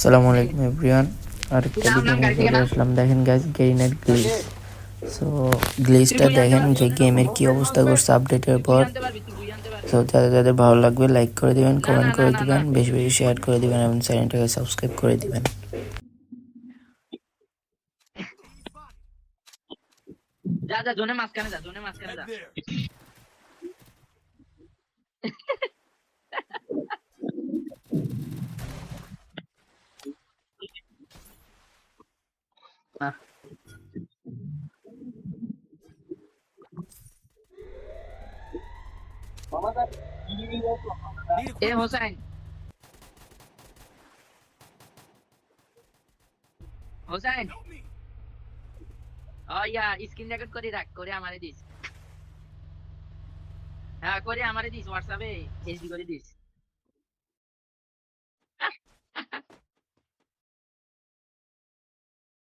সালামু আলাইকুম এভরিওয়ান আরেকটা ভিডিও নিয়ে চলে আসলাম। দেখেন গাইজ গেইনের গ্লিচ সো গ্লিচটা দেখেন যে গেমের কি অবস্থা করছে আপডেটের পর। সো যাদের যাদের ভালো লাগবে লাইক করে দিবেন কমেন্ট করে দিবেন বেশি বেশি শেয়ার করে দিবেন এবং চ্যানেলটাকে সাবস্ক্রাইব করে দিবেন। যা যা জোনে মাঝখানে যা জোনে মাঝখানে যা। আহ। এ হোসেন হোসেন ও ইয়া স্ক্রিন রেকর্ড করে রাখ, করে আমারে দিস। হ্যাঁ করে আমারে দিস হোয়াটসঅ্যাপে এইচডি করে দিস।